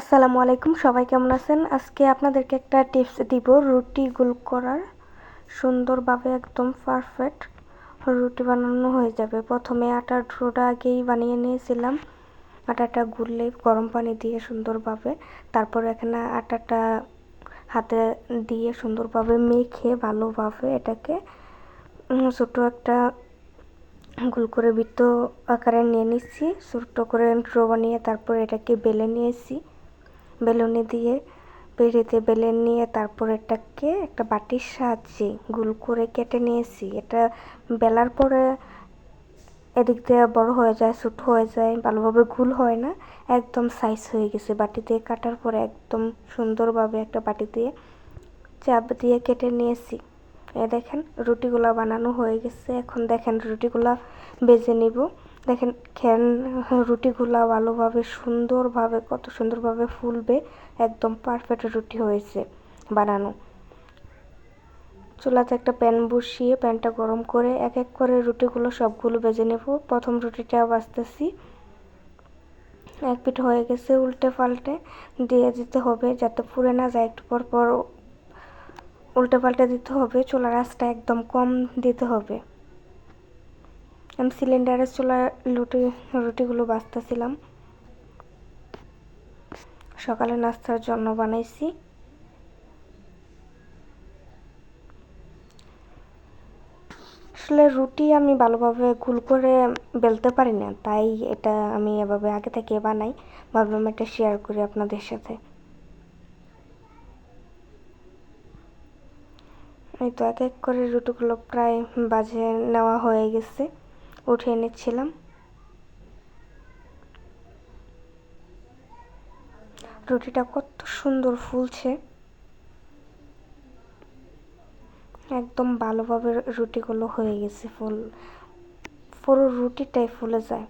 আসসালামু আলাইকুম, সবাই কেমন আছেন? আজকে আপনাদেরকে একটা টিপস দিব, রুটি গোল করার। সুন্দরভাবে একদম পারফেক্ট রুটি বানানো হয়ে যাবে। প্রথমে আটার ডোটা আগেই বানিয়ে নিয়েছিলাম। আটাটা গুললে গরম পানি দিয়ে সুন্দরভাবে, তারপর এখানে আটাটা হাতে দিয়ে সুন্দরভাবে মেখে ভালোভাবে এটাকে ছোটো একটা গোল করে বৃত্ত আকারে নিয়ে নিচ্ছি। ছোট্ট করে ড্রো বানিয়ে তারপর এটাকে বেলে নিয়েছি। বেলুনি দিয়ে পেড়িতে বেলে নিয়ে তারপর এটাকে একটা বাটির সাহায্যে গোল করে কেটে নিয়েছি। এটা বেলার পরে এদিক দিয়ে বড় হয়ে যায়, ছোট হয়ে যায়, ভালোভাবে গুল হয় না, একদম সাইজ হয়ে গেছে। বাটি দিয়ে কাটার পরে একদম সুন্দরভাবে একটা বাটি দিয়ে চাপ দিয়ে কেটে নিয়েছি। এ দেখেন, রুটিগুলা বানানো হয়ে গেছে। এখন দেখেন, রুটিগুলা বেজে নিব। দেখেন খেন রুটিগুলা ভালোভাবে সুন্দরভাবে, কত সুন্দরভাবে ফুলবে, একদম পারফেক্ট রুটি হয়েছে বানানো। চুলাতে একটা প্যান বসিয়ে, প্যানটা গরম করে এক এক করে রুটিগুলো সবগুলো বেজে নেব। প্রথম রুটিটা বাজতেছি এক পিঠ হয়ে গেছে উল্টে পাল্টে, দিয়ে দিতে হবে যাতে পুড়ে না যায়, একটু পর পর উল্টে পাল্টে দিতে হবে। চুলার আঁচটা একদম কম দিতে হবে। আমি সিলিন্ডারের চুলায় রুটি রুটিগুলো বাঁচতেছিলাম। সকালে নাস্তার জন্য বানাইছি। আসলে রুটি আমি ভালোভাবে গুল করে বেলতে পারি না, তাই এটা আমি এভাবে আগে থেকে বানাই। ভাবলাম এটা শেয়ার করি আপনাদের সাথে। এই তো এক এক করে রুটিগুলো প্রায় বাজে নেওয়া হয়ে গেছে। উঠিয়ে নিচ্ছিলাম। রুটিটা কত সুন্দর ফুলছে। একদম ভালোভাবে রুটিগুলো হয়ে গেছে ফুল। পুরো রুটিটাই ফুলে যায়।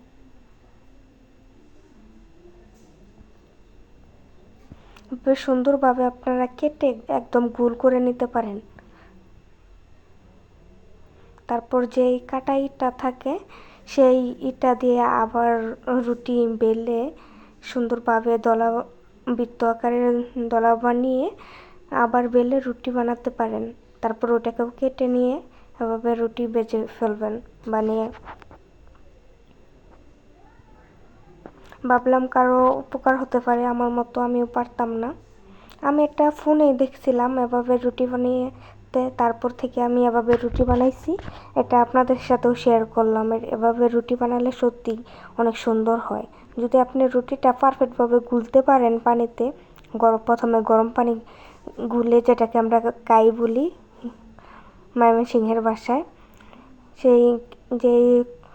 বেশ সুন্দরভাবে আপনারা কেটে একদম গোল করে নিতে পারেন। তারপর যে কাটা ইটটা থাকে, সেই ইটা দিয়ে আবার রুটি বেলে সুন্দরভাবে দলা, বৃত্ত আকারের দলা বানিয়ে আবার বেলে রুটি বানাতে পারেন। তারপর ওটাকেও কেটে নিয়ে এভাবে রুটি বেজে ফেলবেন, বানিয়ে। ভাবলাম কারও উপকার হতে পারে, আমার মতো আমিও পারতাম না। আমি একটা ফোনেই দেখছিলাম, এভাবে রুটি বানিয়ে তারপর থেকে আমি এভাবে রুটি বানাইছি। এটা আপনাদের সাথেও শেয়ার করলাম। এভাবে রুটি বানালে সত্যি অনেক সুন্দর হয়। যদি আপনি রুটিটা পারফেক্টভাবে গুলতে পারেন পানিতে গরম প্রথমে গরম পানি গুলে যেটাকে আমরা কাই বলি, ময়মনসিংহের বাসায়, সেই যে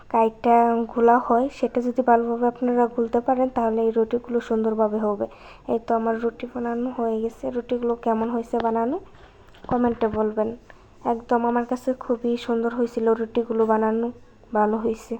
কাইটা ঘোলা হয়, সেটা যদি ভালোভাবে আপনারা গুলতে পারেন, তাহলে এই রুটিগুলো সুন্দরভাবে হবে। এই তো আমার রুটি বানানো হয়ে গেছে। রুটিগুলো কেমন হয়েছে বানানো? কমেন্টে বলবেন। একদম আমার কাছে খুবই সুন্দর হয়েছিল রুটিগুলো বানানো ভালো হয়েছে।